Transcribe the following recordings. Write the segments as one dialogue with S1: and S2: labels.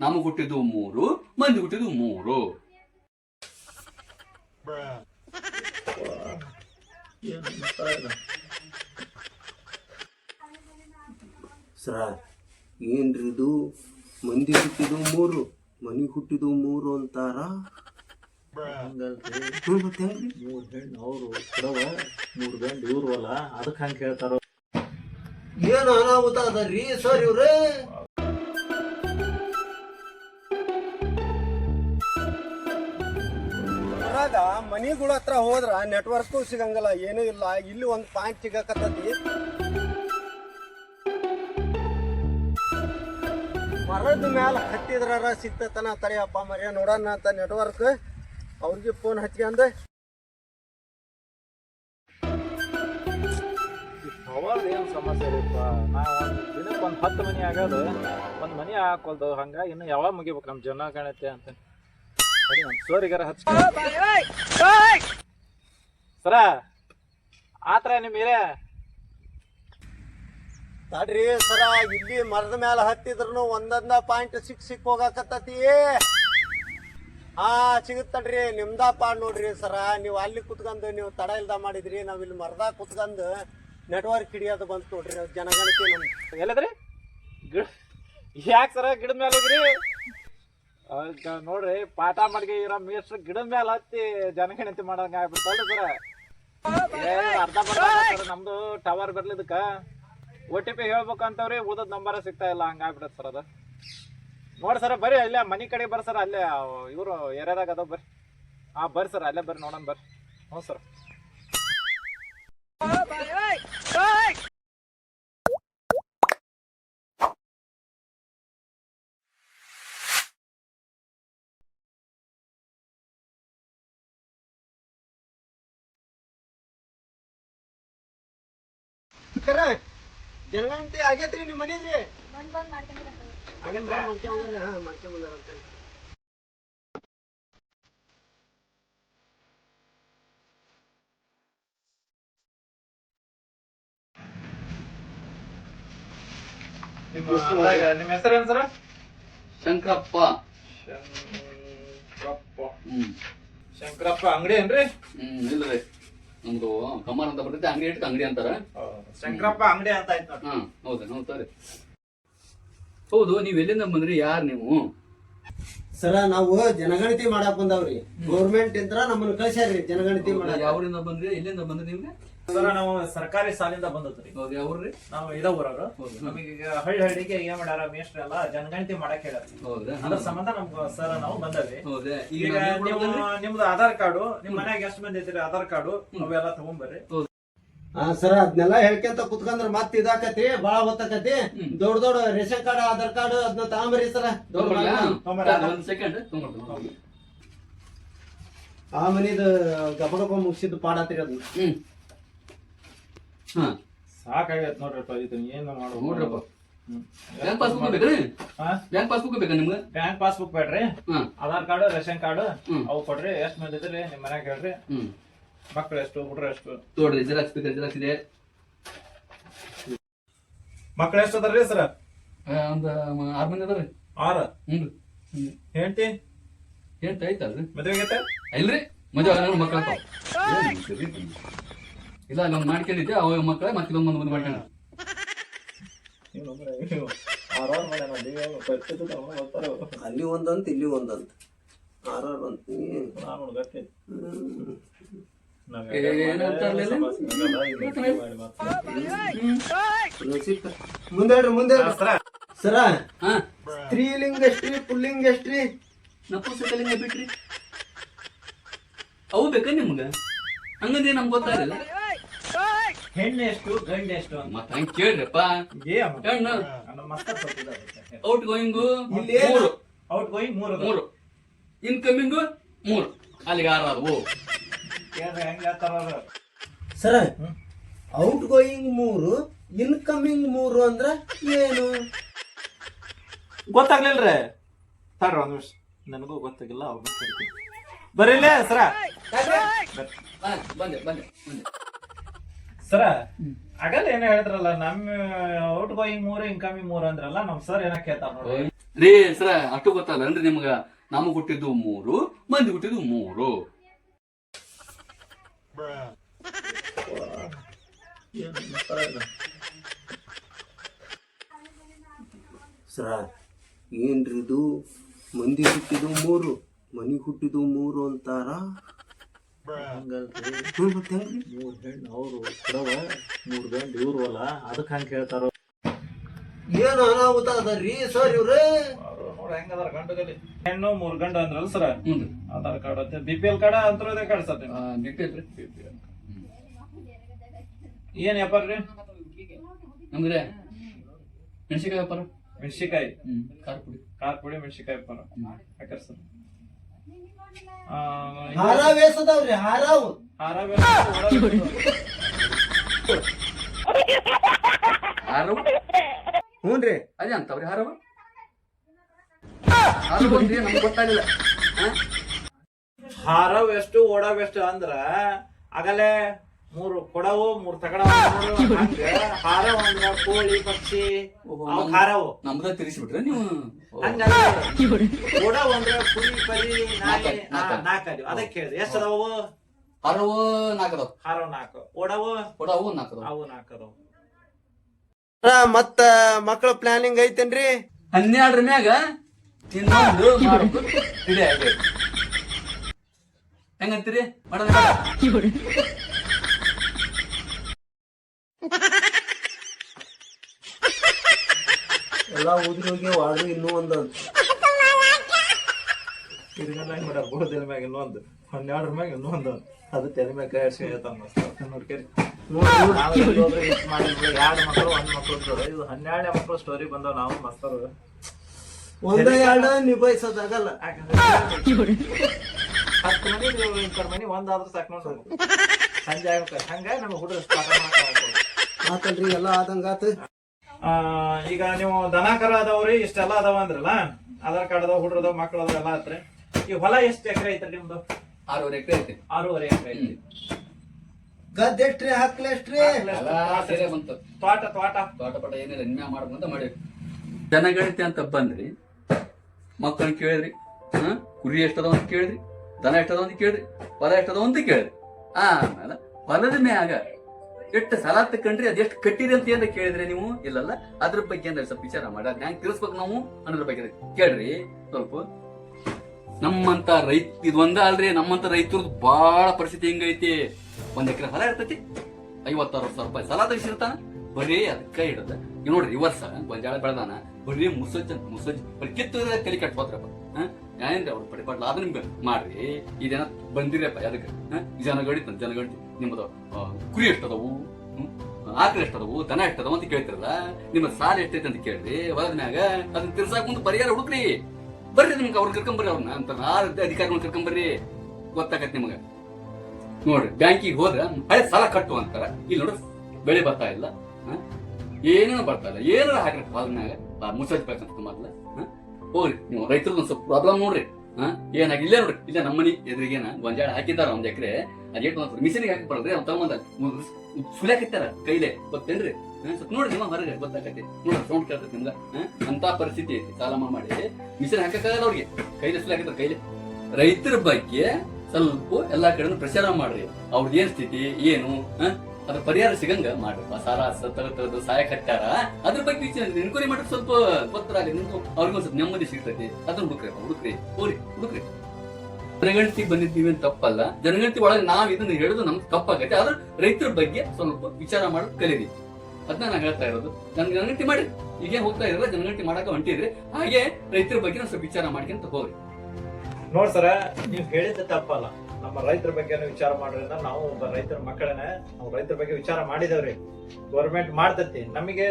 S1: ನಮಗ್ ಹುಟ್ಟಿದ್ದು ಮೂರು ಮಂದಿ ಹುಟ್ಟಿದ್ದು ಮೂರು.
S2: ಸರ್ ಏನ್ರಿದು? ಮಂದಿ ಹುಟ್ಟಿದು ಮೂರು ಮನಿ ಹುಟ್ಟಿದ್ದು ಮೂರು ಅಂತಾರ?
S3: ಮೂರ್ ಹೆಣ್ಣು ಅವರು ಕೊಡವ ಮೂರ್ ಗಂಡು ಇವ್ರು ಅಲ್ಲ ಅದಕ್ಕೆ ಹಂಗೆ ಹೇಳ್ತಾರ
S2: ಏನು ಅನಾಹುತ ರೀ ಸರ್ ಇವ್ರೆ? ಮನಿಗಳ ಹತ್ರ ಹೋದ್ರ ನೆಟ್ವರ್ಕು ಸಿಗಂಗಿಲ್ಲ, ಏನೂ ಇಲ್ಲ. ಇಲ್ಲಿ ಒಂದು ಪಾಯಿಂಟ್ ಸಿಗಕತ್ತತಿ. ಮರದ ಮ್ಯಾಲ ಹತ್ತಿದ್ರ ಸಿಗ್ತತನ ತಡಿಯಪ್ಪ ಮರ್ಯ ನೋಡೋಣ ಅಂತ ನೆಟ್ವರ್ಕ್ ಅವ್ರಿಗೆ ಫೋನ್ ಹಚ್ಕೊಂಡ
S3: ಅವಾಗ ಏನು ಸಮಸ್ಯೆ ಇರಪ್ಪ ನಾವು ದಿನಕ್ಕೆ ಒಂದು ಹತ್ತು ಮನೆ ಆಗೋದು, ಒಂದು ಮನೆ ಹಾಕೊಲ್ದು ಹಂಗೆ ಇನ್ನು ಯಾವಾಗ ಮುಗಿಬೇಕು ನಮ್ಮ ಜನ ಕಾಣತ್ತೆ ಅಂತ. ಸೋರಿಗಾರ ಹಚ್ಚ ಸರ ಆತ್ರ ನಿಮ್ಮ
S2: ತಡ್ರಿ ಸರ ಇಲ್ಲಿ ಮರದ ಮೇಲೆ ಹತ್ತಿದ್ರು ಒಂದೊಂದ ಪಾಯಿಂಟ್ ಸಿಕ್ ಸಿಕ್ ಹೋಗಾಕತ್ತತಿ. ಹಾ ಸಿಗುತ್ತಡ್ರಿ ನಿಮ್ದ ಪಾಡ್ ನೋಡ್ರಿ ಸರ ನೀವು ಅಲ್ಲಿ ಕುತ್ಕೊಂಡು ನೀವು ತಡ ಇಲ್ದ ಮಾಡಿದ್ರಿ ನಾವ್ ಇಲ್ಲಿ ಮರದ ಕುತ್ಕೊಂಡು ನೆಟ್ವರ್ಕ್ ಹಿಡಿಯೋದು ಬಂತು ನೋಡ್ರಿ ಜನಗಣತಿ ನಮ್
S3: ಎಲ್ಲದ್ರಿ? ಗಿಡ ಯಾಕೆ ಸರ ಗಿಡದ ಮೇಲೆ ಹೋಗ್ರಿ? ನೋಡ್ರಿ, ಪಾಠ ಮಾಡಿ ಇರೋ ಮೀಸ್ ಗಿಡದ ಮೇಲೆ ಹತ್ತಿ ಜನಗಣತಿ ಮಾಡಂಗ ಆಗ್ಬಿಡ್ತಲ್ಲ ಸರ. ಅರ್ಧ ಬರ್ತಾರ ನಮ್ದು ಟವರ್ ಬರ್ಲಿದಕ್ಕ ಓ ಟಿ ಪಿ ಹೇಳ್ಬೇಕಂತವ್ರಿ ಊದದ್ ನಂಬರ್ ಸಿಗ್ತಾ ಇಲ್ಲ, ಹಂಗ ಆಗ್ಬಿಡತ್ ಸರ್ ಅದ. ನೋಡಿ ಸರ್, ಬರ್ರಿ ಅಲ್ಲೇ ಮನೆ ಕಡೆ ಬರ್ರಿ ಸರ್, ಅಲ್ಲೇ, ಇವರು ಏರಿಯಾದಾಗ ಅದಾವ ಬರ್ರಿ. ಹಾ ಬರ್ರಿ ಸರ್, ಅಲ್ಲೇ ಬರ್ರಿ, ನೋಡೋಣ ಬರ್ರಿ. ಹ್ಞೂ ಸರ್.
S2: ಖರ ಜನಗಣತಿ ಆಗೇತ್ರಿ ನಿಮ್ ಮನೇಲಿ.
S3: ನಿಮ್ಮ ಹೆಸರೇನು ಸರ್?
S1: ಶಂಕರಪ್ಪ.
S3: ಶಂಕರಪ್ಪ.
S1: ಹ್ಮ್.
S3: ಶಂಕರಪ್ಪ ಅಂಗಡಿ ಏನ್ರಿ?
S1: ಹ್ಮ್ ಇಲ್ರಿ. ನಮ್ದು ಕಮಾನ್ ಅಂತ ಬರ್ತೈತೆ ಅಂಗಡಿ ಇಟ್ಟು ಅಂಗಡಿ ಅಂತಾರ.
S3: ಶಂಕರಪ್ಪ ಅಂಗಡಿ ಅಂತ ಆಯ್ತು
S1: ಹಾ ಹೌದಾ ಹೌದು ಸರಿ ಹೌದು ನೀವ್ ಎಲ್ಲಿಂದ ಬಂದ್ರಿ ಯಾರು ನೀವು?
S2: ಸರ ನಾವು ಜನಗಣತಿ ಮಾಡಕ್ ಬಂದವ್ರಿ. ಗೌರ್ಮೆಂಟ್ ಇಂತ್ರ ನಮ್ಮನ್ನು ಕಳ್ಸ್ಯಾರ್ರಿ ಜನಗಣತಿ ಮಾಡಕ್.
S1: ಯಾವ್ರಿಂದ ಬಂದ್ರಿ ಎಲ್ಲಿಂದ ಬಂದ್ರಿ ನಿಮ್ಗೆ
S3: ಸರ ನಾವು ಸರ್ಕಾರಿ ಸಾಲಿಂದ ಬಂದ್ರಿ
S1: ಹೌದು ಯಾವ್ರಿ
S3: ನಾವು ಇದ ಊರವ್ರು. ನಮಗೆ ಈಗ ಹಳ್ಳಿ ಹಳ್ಳಿಗೆ ಏನ್ ಮಾಡ್ಯಾರ ಮೇಷ್ಟ್ರ ಎಲ್ಲ ಜನಗಣತಿ ಮಾಡಕ್ ಹೇಳ್ಯಾರ.
S1: ಹೌದಾ
S3: ಅದ್ರ ಸಂಬಂಧ ನಮ್ಗ ಸರ್ ನಾವು ಬಂದವಿ
S1: ಹೌದಾ ಈಗ
S3: ಈಗ
S1: ನಾವ್
S3: ನೀವು ನಿಮ್ದು ಆಧಾರ್ ಕಾರ್ಡು ನಿಮ್ ಮನ್ಯಾಗ ಎಷ್ಟ್ ಮಂದಿ ಐತ್ರಿ ಆಧಾರ್ ಕಾರ್ಡು ಅವೆಲ್ಲ ತಗೊಂಬರ್ರಿ.
S2: ಸರ ಅದನ್ನೆಲ್ಲ ಹೇಳ್ಕೊಂತ ಕುತ್ಕೊಂಡ್ರ ಮತ್ ಇದಾಕತಿ ಬಾಳ ಹೊತ್ತಾಕತಿ ದೊಡ್ಡ ದೊಡ್ಡ ರೇಷನ್ ಕಾರ್ಡ್ ಆಧಾರ್ ಕಾರ್ಡ್ ಅದನ್ನ ತಗೊಂಬರಿ ಸರ. ಆ ಮನಿದ ಗಬಗಬ ಮುಗಿಸಿದ್ದು ಪಾಡತ್ರಿ ಅದು
S1: ಹ್ಮ್. ಹಾ.
S3: ಸಾಕಾಗೈತ್ ನೋಡ್ರಪ್ಪ ಇದು ಏನ್
S1: ನೋಡ್ರಪ್ಪ
S3: ಮಾಡ್ಬೇಕು
S1: ಬ್ಯಾಂಕ್ ಪಾಸ್ಬುಕ್ ಬೇಕ್ರಿ? ಬ್ಯಾಂಕ್ ಪಾಸ್ಬುಕ್ ಬೇಕಾ ನಿಮ್ಗೆ?
S3: ಬ್ಯಾಂಕ್ ಪಾಸ್ಬುಕ್ ಬೇಡ್ರಿ. Aadhaar card ration card. ಅವು ಕೊಡ್ರಿ. ಎಷ್ಟ್ ಮಂದಿ ಇದ್ರಿ ನಿಮ್ ಮನ್ಯಾಗ ಹೇಳ್ರಿ.
S1: ಹ್ಮ್
S3: ಮಕ್ಳು ಎಷ್ಟು ಹುಡ್ರು ಎಷ್ಟು?
S1: ನೋಡ್ರಿ ಜೆರಾಕ್ಸ್ ಬೇಕಾ ಜೆರಾಕ್ಸ್ ಇದೆ
S3: ಮಕ್ಳು ಎಷ್ಟು ಅದಾರ್ರಿ ಸರ್
S1: ಆ, ಒಂದ್ ಆರ್ ಮಂದಿ ಅದಾರ್ರಿ.
S3: ಆರ?
S1: ಹ್ಞೂ ರೀ
S3: ಹೆಂಡತಿ?
S1: ಎಂತ ಐತಲ್ರಿ
S3: ಮದುವೆ ಆಗೈತೆ?
S1: ಇಲ್ರಿ ಮದುವೆ ಮಕ್ಳ ಮಕ್ಕಳ ಇಲ್ಲ ನಾನು ಮಾಡ್ಕೊಂಡಿದ್ದೆ ಅವ ಮಕ್ಕಳ ಮತ್ತೆ ಇನ್ನೊಂದು ಮುಂದೆ ಮಾಡ್ಕೊಂಡ
S2: ಅಲ್ಲಿ ಒಂದಂತ ಇಲ್ಲಿ ಒಂದಂತ. ಆರಾರು ಅಂತ
S3: ನಾನು ಗಟ್ಟಿ
S2: ಸರ. ಸ್ತ್ರೀಲಿಂಗ ಎಷ್ಟ್ರಿ ಪುಲ್ಲಿಂಗ ಎಷ್ಟ್ರಿ?
S1: ನಪುಂಸಕಲಿಂಗ ಬಿಟ್ರಿ. ಅವು ಬೇಕ ನಿಮ್ಗ? ಹಂಗಂದ್ರೆ ನಮ್ಗೆ ಗೊತ್ತಾಗಲ್ಲ.
S3: ಹೆಣ್ಣು ಎಷ್ಟು ಗಂಡ ಎಷ್ಟು
S1: ಮತ್ತೆ ಹಂಗ ಕೇಳ್ರಪ್ಪ.
S3: ಏ
S1: ಹೆಣ್ಣು. ಔಟ್ ಗೋಯಿಂಗು ಮೂರು
S3: ಔಟ್ ಗೋಯಿಂಗ್ ಮೂರು.
S1: ಮೂರು. ಇನ್ಕಮಿಂಗ್ ಮೂರು. ಅಲ್ಲಿಗೆ ಆರು
S3: ಕೇಳ್ರಿ ಹೆಂಗ್ ಹೇಳ್ತಾರ ಅವ್ರು.
S2: ಸರ ಔಟ್ ಗೋಯಿಂಗ್ ಮೂರು ಇನ್ಕಮಿಂಗ್ ಮೂರು ಅಂದ್ರ ಏನು?
S3: ಗೊತ್ತಾಗ್ಲಿಲ್ರಿ. ತಡ್ರಿ ಒಂದ್ ನಿಮಿಷ. ನನಗೂ ಗೊತ್ತಾಗಿಲ್ಲ ಅವ್ರು ಬರೀಲೇ ಸರ
S1: ಬಂದೆ ಬಂದೆ
S3: ಸರ ಆಗಲ್ಲ ಏನ ಹೇಳಿದ್ರಲ್ಲ ನಮ್ ಔಟ್ ಗೋಯಿಂಗ್ ಮೂರು ಇನ್ಕಮಿಂಗ್ ಮೂರು ಅಂದ್ರಲ್ಲ ನಮ್ ಸರ್ ಏನ ಕೇಳ್ತಾರ ನೋಡಿ
S1: ರೀ ಸರ ಅಷ್ಟು ಗೊತ್ತಲ್ಲ ಅಂದ್ರೆ ನಿಮ್ಗ? ನಮಗ್ ಹುಟ್ಟಿದ್ದು ಮೂರು ಮಂದಿ ಹುಟ್ಟಿದ್ದು ಮೂರು.
S2: ಸರ ಏನ್ರಿದು? ಮಂದಿ ಹುಟ್ಟಿದು ಮೂರು ಮನಿ ಹುಟ್ಟಿದು ಮೂರು ಅಂತಾರ?
S3: ಮೂರು ಹೆಣ್ಣು ಅವರು ಕೊಡವ ಮೂರ್ ಗಂಡು ಇವ್ರು ಅಲ್ಲ ಅದಕ್ಕೆ ಹಂಗೆ ಹೇಳ್ತಾರ
S2: ಏನು ಅನಾಹುತ ರೀ ಸರ್ ಇವ್ರೆ?
S3: ಹೆಣ್ಣು ಮೂರ್ ಗಂಡು ಅಂದ್ರಲ್ಲ ಸರ್?
S1: ಹ್ಞೂ
S3: ಆಧಾರ್ ಕಾರ್ಡ್ ಐತೆ B P L card ಅಂತ್ರೋದೇ card sir
S1: B P L
S3: ಏನ್ ವ್ಯಾಪಾರ ರೀ?
S1: ಮೆಣಸಿಕಾಯಿ ಹ್ಮ್ ಖಾರ ಪುಡಿ
S3: ಖಾರ ಪುಡಿ ಮೆಣಸಿಕಾಯಿ ವ್ಯಾಪಾರ ಸರ್?
S2: ಹಾರಾವ್.
S3: ಹಾರ.
S1: ಹಾರವು?
S2: ಹ್ಞೂನ್ರಿ.
S1: ಅದೇ ಅಂತವ್ರಿ ಹಾರವ? ಗೊತ್ತಾಗಲಿಲ್ಲ
S3: ಹಾರವ್ ಎಷ್ಟು ಓಡವ್ ಎಷ್ಟು ಅಂದ್ರ ಆಗಲೇ ಮೂರು ಕೊಡವು ಮೂರ್ ತಗಡ ಹಾರವ್ ಅಂದ್ರ ಕೋಳಿ ಪಕ್ಷಿ ಅವ್ ಹಾರವು
S1: ನಮ್ದ ತಿರ್ಸಿಬಿಟ್ರೆ ನೀವು?
S3: ಹಂಗಲ್ಲ ಓಡವ್ ಅಂದ್ರ ಕುರಿ ಪರಿ ನಾಯಿ
S1: ನಾಲ್ಕು.
S3: ಅದಕ್ಕೆ ಕೇಳಿದೆ. ಎಷ್ಟು ಅದಾವು
S1: ಹರವು ನಾಲ್ಕದವ್
S3: ಹಾರವ್ ನಾಲ್ಕು ಒಡವು
S1: ಒಡವು ನಾಲ್ಕದವ್
S3: ಅವು ನಾಲ್ಕದವು
S2: ಮತ್ತ ಮಕ್ಕಳ ಪ್ಲಾನಿಂಗ್ ಐತೇನ್ರಿ?
S1: ಹನ್ನೆರಡರ ಮ್ಯಾಗ ಮಾಡೋದು. ಹೆಂಗಂತೀರಿ? ಮಾಡೋಣ
S2: ಎಲ್ಲಾ ಊದ್ರಿ ಹೋಗಿ ವಾಡ್ರಿ ಇನ್ನೂ ಒಂದ್
S3: ತಿರ್ಗಲ್ಲ ಬೋರ್ದಿನ ಮ್ಯಾಗ ಇನ್ನೊಂದು ಹನ್ನೆರಡರ ಮ್ಯಾಗ ಇನ್ನೊಂದು ಅದು ತೆಲೆ ಮ್ಯಾಗ ಕೈ ಹರ್ಸ್ಕೊಂಡ್ ಹೇಳ್ತಾನ ಮಸ್ತ್ ನೋಡ್ಕೇರಿ ಎರಡು ಮಕ್ಕಳು ಒಂದ್ ಮಕ್ಕಳು ಇದು ಹನ್ನೆರಡನೇ ಮಕ್ಕಳು ಸ್ಟೋರಿ ಬಂದವ ನಾವು ಮಸ್ತರು
S2: ಒಂದ ಎರಡ ನಿಭಾಯಿಸೋದಾಗಲ್ಲ.
S3: ಹತ್ತು ಮನಿ ನೀವು ಇಪ್ಪತ್ತು ಮನಿ ಒಂದಾದ್ರೂ ಸಾಕು ನೋಡ್ರಿ ಸಂಜೆ ಆಗ್ಬೇಕು ಹಂಗ ನಮ್ಗೆ ಹುಡುಗರು
S2: ಆತಲ್ರಿ ಎಲ್ಲಾ ಆದಂಗಾತ
S3: ಆ, ಈಗ ನೀವು ದನ ಕರ ಅದಾವ್ರಿ ಇಷ್ಟೆಲ್ಲ ಅದಾವ ಅಂದ್ರಲ್ಲ? ಆಧಾರ್ ಕಾರ್ಡ್ ಅದಾವ ಅದಾವ ಮಕ್ಳು ಅದಾವ ಎಲ್ಲ ಆತ್ರಿ. ಈ ಹೊಲ ಎಷ್ಟು ಎಕರೆ ಐತ್ರಿ ನಿಮ್ದು?
S1: ಆರೂವರೆ ಎಕರೆ ಐತಿ
S3: ಆರೂವರೆ ಎಕರೆ ಐತಿ
S2: ಗದ್ದೆ ಎಷ್ಟ್ರಿ ಹಾಕ್ಲೆ ಎಷ್ಟ್ರಿ?
S3: ತೋಟ ತೋಟ
S1: ತೋಟ. ಪಟ ಏನಿಲ್ಲ ಇನ್ಮ್ಯಾ ಮಾಡ್ಬೇಕಂತ ಮಾಡಿ ಜನಗಣತಿ ಅಂತ ಬಂದ್ರಿ ಮಕ್ಕಳನ್ನ ಕೇಳಿದ್ರಿ? ಹಾ? ಕುರಿ ಎಷ್ಟದ ಅಂತ ಕೇಳಿದ್ರಿ? ದನ ಎಷ್ಟದ ಅಂತ ಕೇಳಿದ್ರಿ? ಹೊಲ ಎಷ್ಟದ ಅಂತ ಕೇಳಿದ್ರಿ. ಆಮೇಲೆ ಹೊಲದ ಮ್ಯಾಗ ಎಷ್ಟು ಸಾಲ ತಕೊಂಡ್ರಿ ಅದೆಷ್ಟು ಕಟ್ಟಿರಿ ಅಂತ ಏನಾರ ಕೇಳಿದ್ರಿ ನೀವು? ಇಲ್ಲಲ್ಲ, ಅದ್ರ ಬಗ್ಗೆ ಏನಾರ ಸ್ವಲ್ಪ ವಿಚಾರ ಮಾಡಿ ಅದ್ ಹೆಂಗ್ ತಿರ್ಸ್ಬೇಕು ನಾವು ಅನ್ನೋದ್ರ ಬಗ್ಗೆ ಕೇಳ್ರಿ. ಸ್ವಲ್ಪ ನಮ್ಮಂತ ರೈತ, ಇದು ಒಂದ ಅಲ್ರಿ, ನಮ್ಮಂತ ರೈತರದ್ದು ಬಹಳ ಪರಿಸ್ಥಿತಿ ಹೆಂಗೈತಿ? ಒಂದ್ ಎಕರೆ ಹೊಲ ಇರ್ತೈತಿ, ಐವತ್ತಾರು ಸಾವಿರ ರೂಪಾಯಿ ಸಾಲ ತೆಗಿಸಿರ್ತಾನ. ಬರೀ ಅದಕ್ಕ ಹಿಡಿದ. ಈಗ ನೋಡ್ರಿ, ಈ ವರ್ಷ ಗೊಂಜಾಳ ಬೆಳೆದಾನ, ಬರೀ ಮುಸಜ್ ಮುಸಜ್ ಬರೀ ಕಿತ್ತುದ್ರೆ ತಲೆ ಕಟ್ಬೋದ್ರಪ್ಪ ಏನ್ರಿ ಅವ್ರು ಪಡಿಪಾಟ್ಲ ಅದನ್ನ ಮಾಡ್ರಿ, ಇದೇನ ಬಂದಿರಪ್ಪ ಅದಕ್ಕೆ ಜನಗಡಿ ಜನಗಡಿ ನಿಮ್ಮದು ಕುರಿ ಎಷ್ಟದವು? ಆಕಳ ಎಷ್ಟದವು? ದನ ಎಷ್ಟದವು ಅಂತ ಕೇಳ್ತಿರಲ್ಲ? ನಿಮ್ಮ ಸಾಲ ಎಷ್ಟೈತೆ ಅಂತ ಕೇಳ್ರಿ, ಹೊಲದ ಮ್ಯಾಗ ಅದನ್ನ ತಿರ್ಸಾಕ ಮುಂದೆ ಪರಿಹಾರ ಹುಡುಕ್ರಿ. ಬರ್ರಿ ನಿಮ್ಗೆ ಅವ್ರು ಕರ್ಕೊಂಬರ್ರಿ ಅವ್ರನ್ನ ಅಂತ ಆರು ಅಧಿಕಾರಿಗಳನ್ನ ಕರ್ಕೊಂಬರ್ರಿ. ಗೊತ್ತಾಗತ್ತೆ ನಿಮಗ. ನೋಡ್ರಿ, ಬ್ಯಾಂಕಿಗೆ ಹೋದ್ರೆ ಹಳೆ ಸಾಲ ಕಟ್ಟು ಅಂತಾರ. ಇಲ್ಲಿ ನೋಡ್ರಿ, ಬೆಳೆ ಬರ್ತಾ ಇಲ್ಲ? ಏನೇನು ಬರ್ತಾ ಇಲ್ಲ. ಏನಾರ ಹಾಕ್ರಿ ಮುಸಜ್ಜ ಬೇಕಂತ ಮೊದ್ಲ? ಹೋಗ್ರಿ, ನೀವು ಒಂದ್ ಸ್ವಲ್ಪ ಪ್ರಾಬ್ಲಮ್ ನೋಡ್ರಿ. ಹ? ಏನಾಗಿ ಇಲ್ಲೇ ನೋಡ್ರಿ. ಇಲ್ಲ ನಮ್ಮನಿ ಎದುರಿಗೇನ ಗೊಂಜಾಳ ಹಾಕಿದಾರ ಒಂದ್ ಎಕರೆ. ಒಂದ್ ಮಿಷಿನಿಗೆ ಹಾಕಿ ಬರದ್ರಿ ಅವ್ನ ತಗೊಂಬಂದ. ಸುಲಾಕಿತ್ತಾರ ಕೈಲೆ. ಗೊತ್ತೇನ್ರಿ? ಸ್ವಲ್ಪ ನೋಡ್ರಿ ನಿಮ್ಮ ಹೊರಗೆ ಗೊತ್ತಾಗತ್ತೆ ನೋಡ್ರಿ, ಸೌಂಡ್ ಕೇಳ್ತೈತಿ ನಿಮ್ಗ? ಅಂತ ಪರಿಸ್ಥಿತಿ ಐತಿ, ಸಾಲ ಮಾಡಿ. ಮಿಷನ್ ಹಾಕಕ್ಕಾಗಲ್ಲ ಅವ್ರಿಗೆ. ಕೈಲೆ ಸುಲಾಕಿತ್ತಾರ ಕೈಲೆ. ರೈತರ ಬಗ್ಗೆ ಸ್ವಲ್ಪ ಎಲ್ಲಾ ಕಡೆ ಪ್ರಚಾರ ಮಾಡ್ರಿ. ಅವ್ರದ್ದು ಏನ್ ಸ್ಥಿತಿ? ಏನು? ಅದ್ರ ಪರಿಹಾರ ಸಿಗಂಗ ಮಾಡ್ರಿ ಸಾಲ ತೆಗೆದು ಸಹಾಯ ಕಟ್ಟಾರ ಅದ್ರ ಬಗ್ಗೆ ಎನ್ಕ್ವೈರಿ ಮಾಡ್ರಿ ಸ್ವಲ್ಪ ಗೊತ್ತಾಗಲಿ ನಿಮ್ಗೆ ಅವ್ರಿಗೊಂದ್ ಸ್ವಲ್ಪ ನೆಮ್ಮದಿ ಸಿಗ್ತೈತಿ. ಅದನ್ನ ಹುಡುಕ್ರಿ ಹುಡುಕ್ರಿ ಹೋರಿ ಹುಡುಕ್ರಿ. ಜನಗಣತಿ ಬಂದಿದ್ದೀವಿ ಅಂತ ತಪ್ಪಲ್ಲ. ಜನಗಣತಿ ಒಳಗೆ ನಾವ್ ಇದನ್ನ ಹೇಳುದು ನಮ್ಗೆ ತಪ್ಪಾಗತ್ತೆ. ಆದ್ರೆ ರೈತರ ಬಗ್ಗೆ ಸ್ವಲ್ಪ ವಿಚಾರ ಮಾಡೋದು ಕಲೀರಿ. ಅದನ್ನ ನಾನು ಹೇಳ್ತಾ ಇರೋದು. ನನ್ ಜನಗಣತಿ ಮಾಡಿ. ಈಗ ಹೋಗ್ತಾ ಇರಲ್ಲ ಜನಗಣತಿ ಮಾಡಕ ಹೊಂಟಿದ್ರಿ. ಹಾಗೆ ರೈತರ ಬಗ್ಗೆ ಸ್ವಲ್ಪ ವಿಚಾರ ಮಾಡ್ಕೊಂತ ಹೋಗ್ರಿ.
S3: ನೋಡ್ ಸರ, ನೀವ್ ಹೇಳಿದ್ದು ತಪ್ಪಲ್ಲ. ನಮ್ಮ ರೈತರ ಬಗ್ಗೆ ವಿಚಾರ ಮಾಡೋದ್ರಿಂದ ನಾವು ಒಬ್ಬ ರೈತರ ಮಕ್ಕಳನ್ನ ನಾವು ರೈತರ ಬಗ್ಗೆ ವಿಚಾರ ಮಾಡಿದೇವ್ರಿ. ಗೌರ್ಮೆಂಟ್ ಮಾಡ್ತತಿ. ನಮಗೆ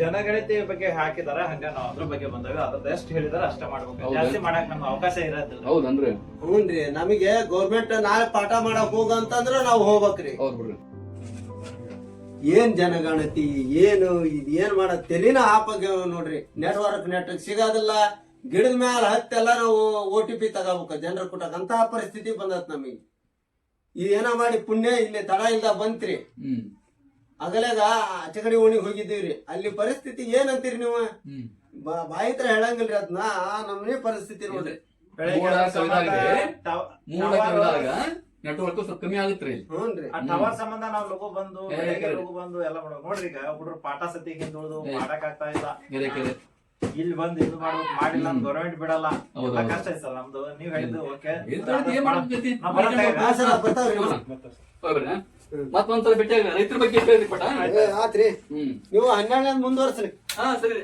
S3: ಜನಗಣತಿ ಬಗ್ಗೆ ಹಾಕಿದಾರ ಹಂಗ ನಾವು ಅದ್ರ ಬಗ್ಗೆ ಬಂದವಿ ಅದ್ರದ್ದು ಎಷ್ಟು ಹೇಳಿದಾರ ಅಷ್ಟೇ ಮಾಡ್ಬೇಕು? ಜಾಸ್ತಿ ಮಾಡಕ್ ನಮ್ಗೆ ಅವಕಾಶ ಇರೋದಿಲ್ಲ.
S1: ಹೌದನ್ರಿ.
S2: ಹ್ಞೂನ್ರಿ ನಮಗೆ ಗೌರ್ಮೆಂಟ್ ನಾಳೆ ಪಾಠ ಮಾಡಕ್ ಹೋಗ ಅಂತಂದ್ರ ನಾವು ಹೋಗ್ಬೇಕ್ರಿ. ಏನ್ ಜನಗಣತಿ ಏನು ಇದ್ ಏನ್ ಮಾಡ ತೆಲಿನ ಹಾಪಾಗ್ಯಾವ ನೋಡ್ರಿ. ನೆಟ್ವರ್ಕ್ ನೆಟ್ವರ್ಕ್ ಸಿಗೋದಿಲ್ಲ. ಗಿಡದ ಮ್ಯಾಲ ಹತ್ತೆಲ್ಲ ನಾವು ಓ ಟಿ ಪಿ ತಗೋಬೇಕು. ಜನರ ಕೊಟ್ಟಕ್ ಅಂತ ಪರಿಸ್ಥಿತಿ ಬಂದತ್ ನಮಗೆ. ಏನ ಮಾಡಿ ಪುಣ್ಯ ಇಲ್ಲಿ ತಡ ಇಲ್ದ ಬಂತ್ರಿ.
S1: ಹ್ಮ್.
S2: ಅಗಲೆಗ ಆಚೆ ಕಡೆ ಓಣಿಗೆ ಹೋಗಿದ್ದೀವ್ರಿ. ಅಲ್ಲಿ ಪರಿಸ್ಥಿತಿ ಏನಂತೀರಿ ನೀವು? ಬಾಯಿ ಹತ್ರ ಹೇಳಂಗಿಲ್ರಿ ಅದನ್ನ ಆ ನಮ್ಮನೆ ಪರಿಸ್ಥಿತಿ ನೋಡ್ರಿ
S1: ನೆಟ್ವರ್ಕ್ ಸ್ವಲ್ಪ ಕಮ್ಮಿ ಆಗುತ್ತೆ
S3: ಆ ಟವರ್ ಸಂಬಂಧ ನಾವ್ ಲಗು ಬಂದು ಲಗು ಬಂದು ಎಲ್ಲ ನೋಡ್ರಿ ಈಗ ಹುಡುಗ್ರು ಪಾಠ ಸತಿ
S1: ಹಿಂದುಳಿದು.
S3: ಮಾಡಕ್ ಆಗ್ತಾ ಇಲ್ಲ. ಇಲ್ಲಿ ಬಂದು ಇದು ಮಾಡ್ಬೇಕು ಮಾಡಿಲ್ಲ. ಗೌರ್ಮೆಂಟ್ ಬಿಡಲ್ಲ. ಎಲ್ಲ. ಕಷ್ಟ ಐತೆ ಸರ್ ನಮ್ದು. ನೀವ್ ಹೇಳಿದ್ದು ಓಕೆ?
S1: ಮತ್ತೊಂದ್ಸಲ ರೈತರ ಬಗ್ಗೆ ಪಟ.
S2: ಏ, ಆತ್ರಿ. ನೀವು ಹನ್ನೆರಡನೇ ಮುಂದುವರ್ಸ್ರಿ.
S1: ಹಾ ಸರಿ.